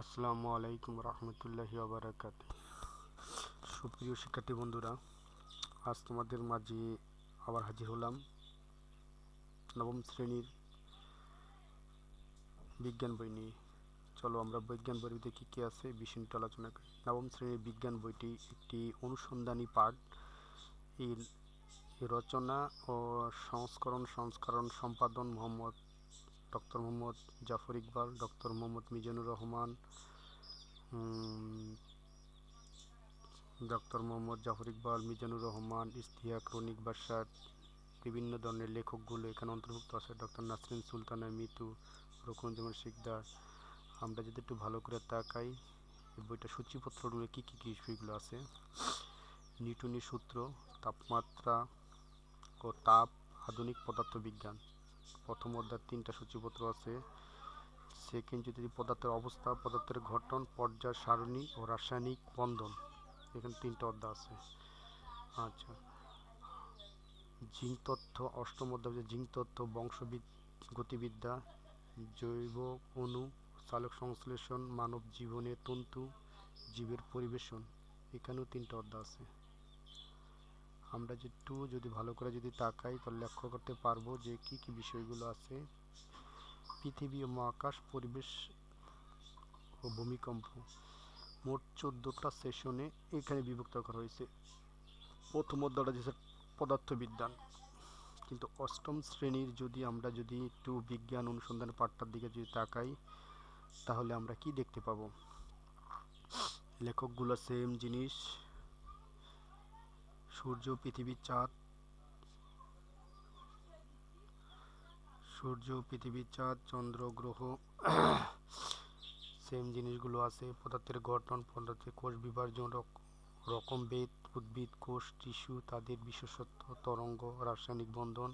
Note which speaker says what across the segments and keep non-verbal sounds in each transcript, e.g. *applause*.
Speaker 1: আসসালামু আলাইকুম রহমতুল্লাহি আবরাকাত সুপ্রিয় শিক্ষার্থী বন্ধুরা, আজ তোমাদের মাঝে আবার হাজির হলাম নবম শ্রেণির বিজ্ঞান বই নিয়ে। চলো আমরা বিজ্ঞান বইতে কী কী আছে বিষয়টি আলোচনা করি। নবম শ্রেণির বিজ্ঞান বইটি একটি অনুসন্ধানী পাঠ। এর রচনা ও সংস্করণ সংস্করণ সম্পাদন Mohammad doctor Mohammad Zafar Iqbal, doctor Mohammad Mizanur Rahman doctor Mohammad Zafar Iqbal, Mizanur Rahman Istiaq Ronik Basar বিভিন্ন ধরনের লেখকগুলো এখানে অন্তর্ভুক্ত আছে। ডক্টর নাসরিন সুলতানা, মিতু রকুনুজ্জামান শিকদার। আমরা যদি একটু ভালো করে তাকাই বইটা সূচিপত্রগুলো কী কী কী বিষয়গুলো আছে? নিউটনি সূত্র, তাপমাত্রা ও তাপ আধুনিক পদার্থবিজ্ঞান। প্রথম অধ্যায় তিনটা সূচিপত্র আছে। সেকেন্ড যদি পদার্থের অবস্থা, পদার্থের গঠন, পর্যায়, সারণী ও রাসায়নিক বন্ধন। এখানে তিনটা অধ্যায় আছে। আচ্ছা। জিঙ্ক তথ্য অষ্টম অধ্যায় জিঙ্ক তথ্য বংশবিদ, গতিবিদ্যা, জৈব অণু, চালক সংশ্লেষণ, মানব জীবনে তন্তু, জীবের পরিবেশন। এখানেও তিনটা অধ্যায় আছে। আমরা একটু যদি ভালো করে যদি তাকাই তাহলে লক্ষ্য করতে পারব যে কি কি বিষয়গুলো আছে। পৃথিবী ও মহাকাশ পরিবেশ ও ভূমিকম্প। মোট চোদ্দোটা সেশনে এখানে বিভক্ত করা হয়েছে। প্রথম অধ্যায়টা যে পদার্থবিজ্ঞান। কিন্তু অষ্টম শ্রেণির যদি আমরা যদি একটু বিজ্ঞান অনুসন্ধান পাঠটার দিকে যদি তাকাই, তাহলে আমরা কি দেখতে পাবো? লেখকগুলো সেম জিনিস। সূর্য, পৃথিবীর চাঁদ। সূর্য, পৃথিবীর চাঁদ, চন্দ্র, গ্রহ, সেম জিনিসগুলো আছে। পদার্থের গঠন, পদার্থের কোষ বিভাজন রকম বেদ, উদ্ভিদ, কোষ, টিস্যু, তাদের বিশেষত্ব, তরঙ্গ, রাসায়নিক বন্ধন।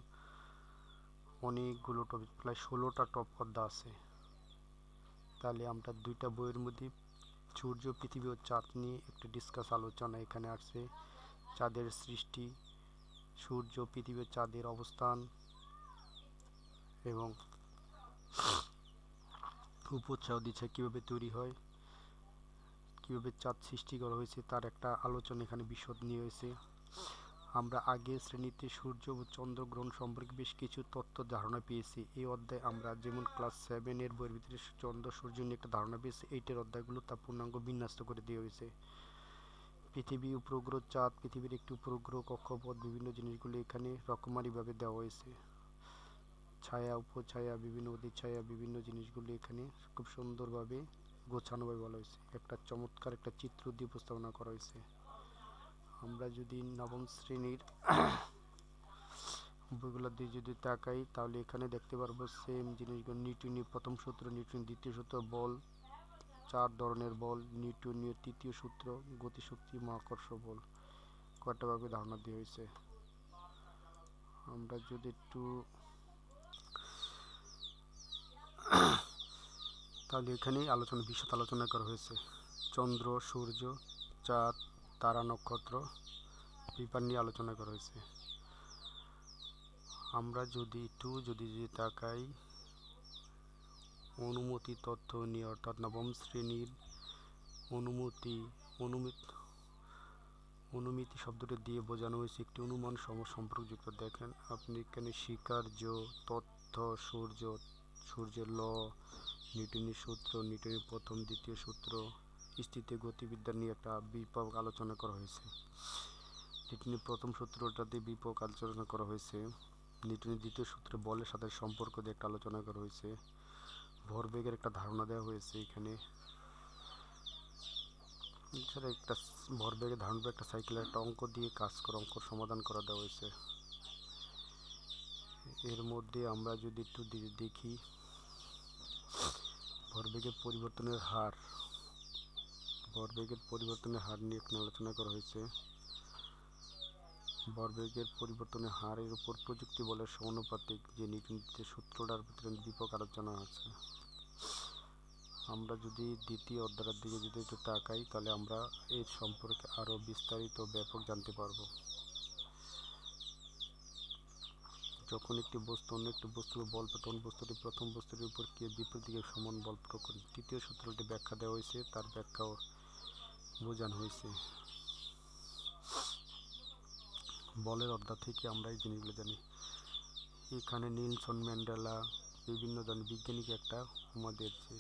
Speaker 1: অনেকগুলো টপিক প্রায় ষোলোটা টপ পদ্মা আছে। তাহলে আমরা দুইটা বইয়ের মধ্যে সূর্য, পৃথিবী ও চাঁদ নিয়ে একটি ডিসকাস আলোচনা এখানে আসছে। চাঁদের সৃষ্টি, সূর্য, পৃথিবীর চাঁদের অবস্থান এবং উপোৎসাহ দিচ্ছে কীভাবে তৈরি হয়, কীভাবে চাঁদ সৃষ্টি করা হয়েছে তার একটা আলোচনা এখানে বিশদ নিয়ে হয়েছে। আমরা আগের শ্রেণীতে সূর্য ও চন্দ্রগ্রহণ সম্পর্কে বেশ কিছু তথ্য ধারণা পেয়েছি। এই অধ্যায়ে আমরা যেমন ক্লাস সেভেনের বইয়ের ভিতরে চন্দ্র, সূর্য নিয়ে একটা ধারণা পেয়েছি, এইটার অধ্যায়গুলো তা পূর্ণাঙ্গ বিন্যস্ত করে দেওয়া হয়েছে। পৃথিবী উপগ্রহ চাঁদ, পৃথিবীর একটি উপগ্রহ কক্ষপথ, বিভিন্ন জিনিসগুলো এখানে রকমারিভাবে দেওয়া হয়েছে। ছায়া, উপছায়া, বিভিন্ন অধিক ছায়া, বিভিন্ন জিনিসগুলো এখানে খুব সুন্দরভাবে গোছানোভাবে বলা হয়েছে। একটা চমৎকার একটা চিত্র দিয়ে উপস্থাপনা করা হয়েছে। আমরা যদি নবম শ্রেণির *coughs* বইগুলো দিয়ে যদি তাকাই, তাহলে এখানে দেখতে পারব সেম জিনিসগুলো নিউটনি প্রথম সূত্র নিউটন দ্বিতীয় সূত্র, বল চার ধরনের বল নিউটনীয় তৃতীয় সূত্র, গতিশক্তি, মহাকর্ষ বল। কয়টা ভাবে ধারণা দেওয়া হয়েছে। আমরা যদি একটু *coughs* তাহলে এখানেই আলোচনা, বিশদ আলোচনা করা হয়েছে। চন্দ্র, সূর্য, চাঁদ, তারা, নক্ষত্র বিপার নিয়ে আলোচনা করা হয়েছে। আমরা যদি একটু যদি যদি তাকাই অনুমতি তথ্য নিয়ে, অর্থাৎ নবম শ্রেণির অনুমতি, অনুমিত, অনুমিতি শব্দটি দিয়ে বোঝানো হয়েছে। একটি অনুমান সম, সম্পর্কযুক্ত। দেখেন, আপনি এখানে স্বীকার্য, তথ্য, সূর্য, সূর্যের ল, নিউটনের সূত্র, নিউটনের প্রথম, দ্বিতীয় সূত্র, স্থিতি গতিবিদ্যা নিয়ে একটা বিপক আলোচনা করা হয়েছে। নিউটনের প্রথম সূত্রটাতে বিপক আলোচনা করা হয়েছে। নিউটনের দ্বিতীয় সূত্রে বলের সাথে সম্পর্ক দিয়ে একটা আলোচনা করা হয়েছে। ভরবেগের একটা ধারণা দেওয়া হয়েছে এখানে। এছাড়া একটা ভরবেগের ধারণা একটা সাইকেলের একটা অঙ্ক দিয়ে কাজ করে, অঙ্ক সমাধান করা দেওয়া হয়েছে। এর মধ্যে আমরা যদি একটু দেখি, ভরবেগের পরিবর্তনের হার। ভরবেগের পরিবর্তনের হার নিয়ে এখানে আলোচনা করা হয়েছে। ভরবেগের পরিবর্তনের হারের উপর প্রযুক্তি বলের সমানুপাতিক যে নীতিতে সূত্রটার ভিতরে বিপক আলোচনা আছে। আমরা যদি দ্বিতীয় অধ্যায়ের দিকে যদি একটু তাকাই, তাহলে আমরা এর সম্পর্কে আরও বিস্তারিত ব্যাপক জানতে পারব। যখন একটি বস্তু অন্য একটি বস্তুর বল তখন বস্তুটি প্রথম বস্তুটির উপর কে বিপরীত দিকে সমান বল প্রয়োগ করে। তৃতীয় সূত্রটি ব্যাখ্যা দেওয়া হয়েছে, তার ব্যাখ্যাও বোঝানো হয়েছে। বলের অধ্যায় থেকে আমরা এই জিনিসগুলো জানি। এখানে নীলসন ম্যান্ডেলা, বিভিন্ন ধরনের বিজ্ঞানীকে একটা দিয়েছে।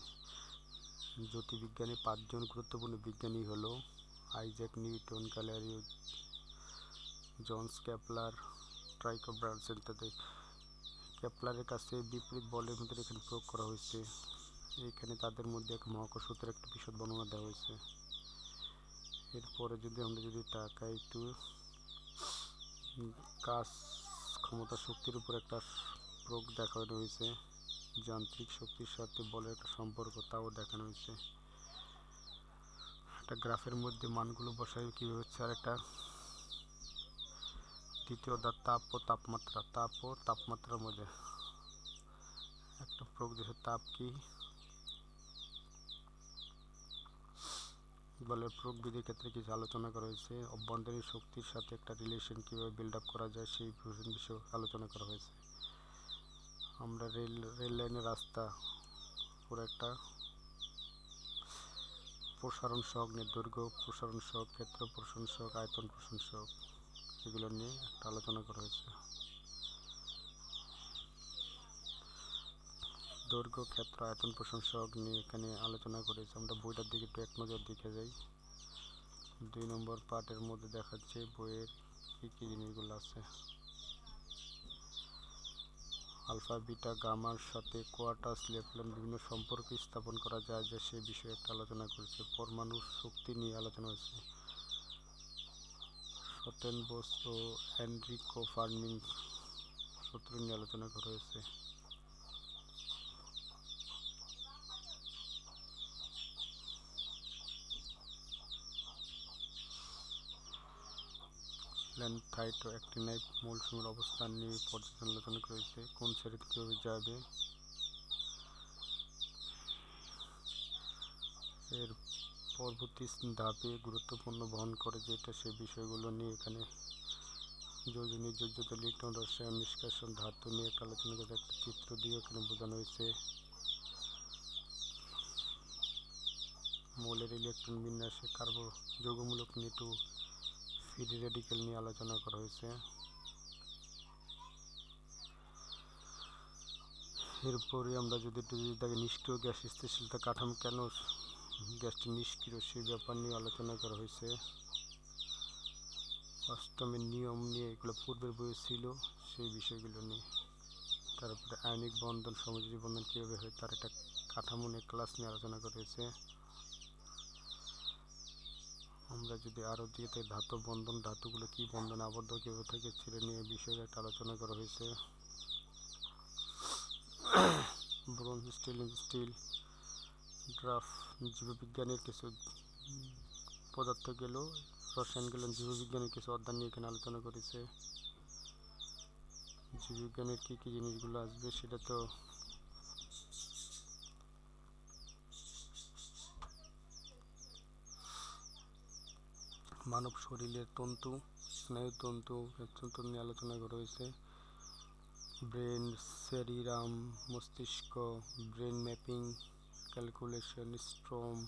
Speaker 1: জ্যোতির্বিজ্ঞানে পাঁচজন গুরুত্বপূর্ণ বিজ্ঞানী হলো Isaac Newton Galileo Johannes Kepler, tricho Brahe ইত্যাদি। ক্যাপলারের কাছে বিপরীত বলের মধ্যে এখানে প্রয়োগ করা হয়েছে। এখানে তাদের মধ্যে এক মহাকর্ষ সূত্রের একটা বিশদ বর্ণনা দেওয়া হয়েছে। এরপরে যদি আমরা যদি টাকা একটু কাজ ক্ষমতা শক্তির উপর একটা প্রয়োগ দেখানো হয়েছে। যান্ত্রিক শক্তির সাথে বলের একটা সম্পর্ক তাও দেখানো হয়েছে। একটা গ্রাফের মধ্যে মানগুলো বসাই কীভাবে হচ্ছে, আর একটা দ্বিতীয় দা তাপ ও তাপমাত্রা, তাপ ও তাপমাত্রার মধ্যে। একটা প্রয়োগ দেশের তাপ কি? বলের প্রয়োগ বিধির ক্ষেত্রে কিছু আলোচনা করা হয়েছে। অভ্যন্তরীণ শক্তির সাথে একটা রিলেশন কীভাবে বিল্ড আপ করা যায় সেই বিষয়ে আলোচনা করা হয়েছে। আমরা রেল রেল লাইনের রাস্তা পুরো একটা প্রসারণ নিয়ে দৈর্ঘ্য প্রসারণ সহগ ক্ষেত্র সহগ আয়তন সহগ এগুলো নিয়ে একটা আলোচনা করা হয়েছে। দৈর্ঘ্য, ক্ষেত্র, আয়তন সহগ নিয়ে এখানে আলোচনা করেছে। আমরা বইটার দিকে একটু এক নজর দেখে যাই। দুই নম্বর পার্টের মধ্যে দেখাচ্ছে বইয়ের কী কী জিনিসগুলো আছে। আলফা, বিটা, গামার সাথে কোয়াটাস লেফলেন বিভিন্ন সম্পর্ক স্থাপন করা যায় যে সে বিষয়ে একটা আলোচনা করেছে। পরমাণুর শক্তি নিয়ে আলোচনা হয়েছে। সতেন বোস ও এনরিকো ফার্মিং সূত্র নিয়ে আলোচনা করা হয়েছে। অ্যাক্টিনাইট মৌলসমূহের অবস্থান নিয়ে পর্যালোচনা করেছে। কোন শ্রেণীতে কীভাবে যাবে? এর পরবর্তী ধাপে গুরুত্বপূর্ণ বহন করে যেটা সে বিষয়গুলো নিয়ে এখানে যোজনী, যোজ্যতা ইলেকট্রন রসায়ন নিষ্কাশন, ধাতু নিয়ে আলোচনা করে একটা চিত্র দিয়ে এখানে বোঝানো হয়েছে। মৌলের ইলেকট্রন বিন্যাসে কার্বো যৌগমূলক নিটু ফ্রি রেডিকেল নিয়ে আলোচনা করা হয়েছে। এরপরে আমরা যদি একটু যদি তাকে নিষ্ক্রিয় গ্যাস স্থিতিশীলতা কাঠামো কেন গ্যাসটি নিষ্ক্রিয় সেই ব্যাপার নিয়ে আলোচনা করা হয়েছে। অষ্টমের নিয়ম নিয়ে এগুলো পূর্বের বইয়ে ছিল, সেই বিষয়গুলো নিয়ে। তারপরে আয়নিক বন্ধন সমাজিক বন্ধন কীভাবে হয়, তার একটা কাঠামো নিয়ে ক্লাস নিয়ে আলোচনা করা হয়েছে। আমরা যদি আরও দিয়ে থাকি ধাতব বন্ধন, ধাতুগুলো কী বন্ধন, আবদ্ধ কীভাবে থাকে ছেড়ে নিয়ে বিষয়ে একটা আলোচনা করা হয়েছে। ব্রোঞ্জ, স্টিল স্টিল, ড্রাফ, জীববিজ্ঞানের কিছু পদার্থ গেল, রসায়ন গেল, জীববিজ্ঞানের কিছু অধ্যায় নিয়ে এখানে আলোচনা করেছে। জীববিজ্ঞানের কী কী জিনিসগুলো আসবে, সেটা তো মানব শরীরের তন্তু স্নায়ুতন্তু তন্তু নিয়ে আলোচনা করা হয়েছে। ব্রেন সেরিরাম, মস্তিষ্ক, ব্রেন ম্যাপিং, ক্যালকুলেশন, স্ট্রম।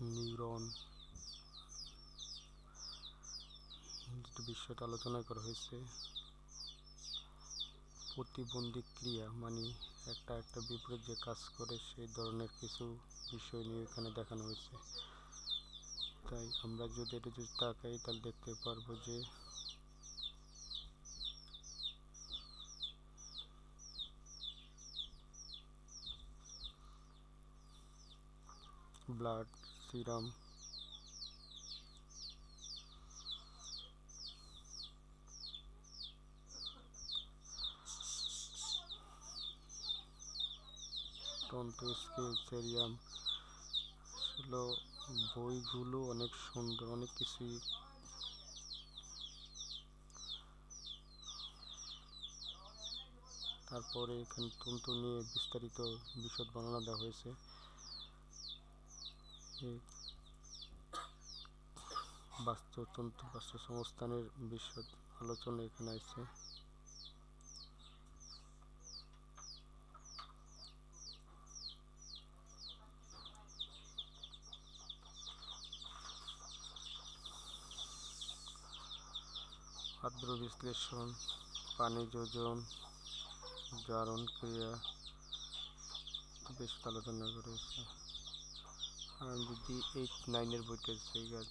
Speaker 1: নিউরন। বিষয়টা আলোচনা করা হয়েছে। প্রতিবন্ধী ক্রিয়া মানে একটা একটা বিপরীত যে কাজ করে সেই ধরনের কিছু বিষয় নিয়ে এখানে দেখানো হয়েছে। তাই আমরা যদি এটা যদি তাকাই, তাহলে দেখতে পারব যে ব্লাড, সিরাম তন্তু স্কেল সেরিয়াম। আসলে বইগুলো অনেক সুন্দর, অনেক কিছুই। তারপরে এখানে তন্তু নিয়ে বিস্তারিত বিশদ বর্ণনা দেওয়া হয়েছে। এই বাস্তুতন্ত্র বাস্তু সংস্থানের বিশদ আলোচনা এখানে আছে। বিশ্লেষণ, পানি যোজন, জারণ ক্রিয়া বেশ আলোচনা করেছে। আমি যদি এইট নাইনের বইটা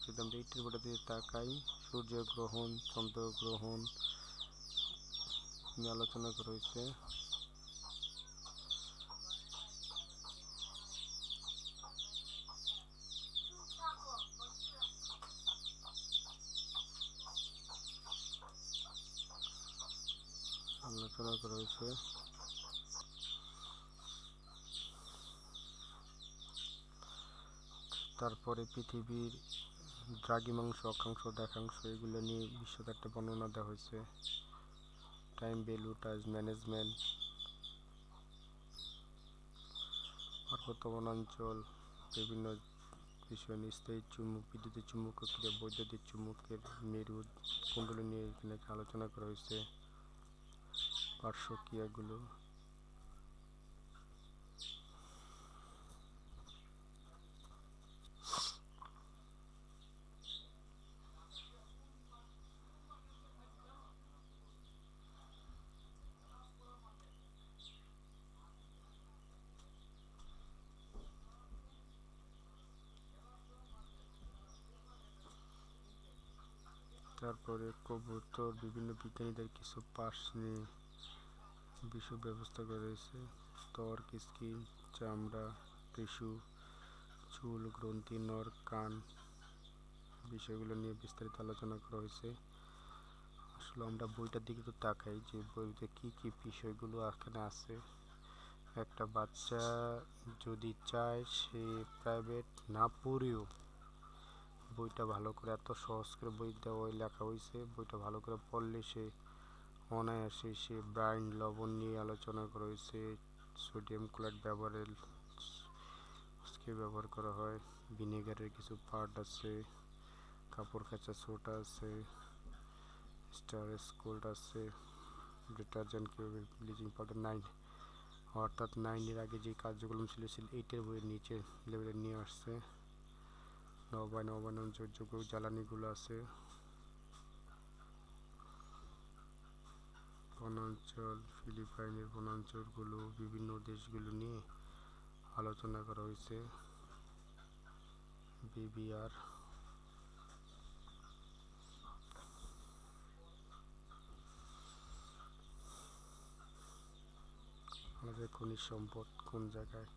Speaker 1: যদি আমরা এইটের বইটা দিয়ে তাকাই সূর্যগ্রহণ চন্দ্রগ্রহণ নিয়ে আলোচনা করা করা হয়েছে তারপরে পৃথিবীর দ্রাঘিমাংশ, অক্ষাংশ দেখাংশ এগুলো নিয়ে বিশদ একটা বর্ণনা দেওয়া হয়েছে। টাইম ভ্যালু টাইম ম্যানেজমেন্ট পার্বত্য বনাঞ্চল, বিভিন্ন বিষয় নিয়ে স্থায়ী চুম্বক, বিদ্যুতের চুম্বক ক্রিয়া বৈদ্যুতিক চুম্বকের মেরু কুণ্ডলী নিয়ে এখানে আলোচনা করা হয়েছে। পার্শ্বক্রিয়াগুলো তারপরে কবুতর বিভিন্ন বিজ্ঞানীদের কিছু পাশ নিয়ে বিষয় ব্যবস্থা করা হয়েছে ত্বক স্কিন চামড়া, টিস্যু, চুল, গ্রন্থি, নর, কান বিষয়গুলো নিয়ে বিস্তারিত আলোচনা করা হয়েছে। আসলে আমরা বইটার দিকে তো তাকাই যে বইতে কী কী বিষয়গুলো এখানে আছে। একটা বাচ্চা যদি চায় সে প্রাইভেট না পড়েও বইটা ভালো করে, এত সহজ করে বই দেওয়া লেখা হয়েছে। বইটা ভালো করে পড়লে সে অনায়াসে সে ব্রাইন লবণ নিয়ে আলোচনা করা হয়েছে সোডিয়াম ক্লোরাইড ব্যবহারের ব্যবহার করা হয়। ভিনেগারের কিছু পার্ট আছে, কাপড় কাচা সোটা আছে, স্টার স্কুল্ড আছে, ডিটারজেন্ট কীভাবে ব্লিচিং পাউডার নাইন, অর্থাৎ নাইনের আগে যে কার্যক্রম ছিল ছিল এইটের বইয়ের নিচে লেভেলে নিয়ে আসছে। নবায়ন নবায়নযোগ্য জ্বালানিগুলো আছে। বনাঞ্চল ফিলিপাইনের বনাঞ্চলগুলো বিভিন্ন দেশগুলো নিয়ে আলোচনা করা হয়েছে। বিবিআর আমাদের খনিজ সম্পদ কোন জায়গায়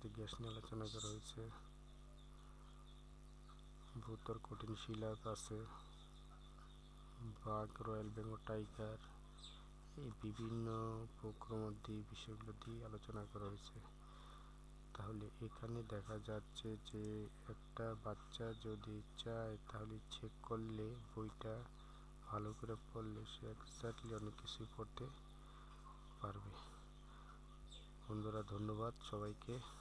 Speaker 1: প্রাকৃতিক গ্যাস নিয়ে আলোচনা করা হয়েছে। ভূতর কঠিন শিলা আছে। বাঘ, রয়্যাল বেঙ্গল টাইগার এই বিভিন্ন প্রক্রমদি বিষয়গুলো দিয়ে আলোচনা করা হয়েছে। তাহলে এখানে দেখা যাচ্ছে যে একটা বাচ্চা যদি চায় তাহলে চেক করলে বইটা ভালো করে পড়লে সে এক্স্যাক্টলি অনেক কিছুই পড়তে পারবে। বন্ধুরা, ধন্যবাদ সবাইকে।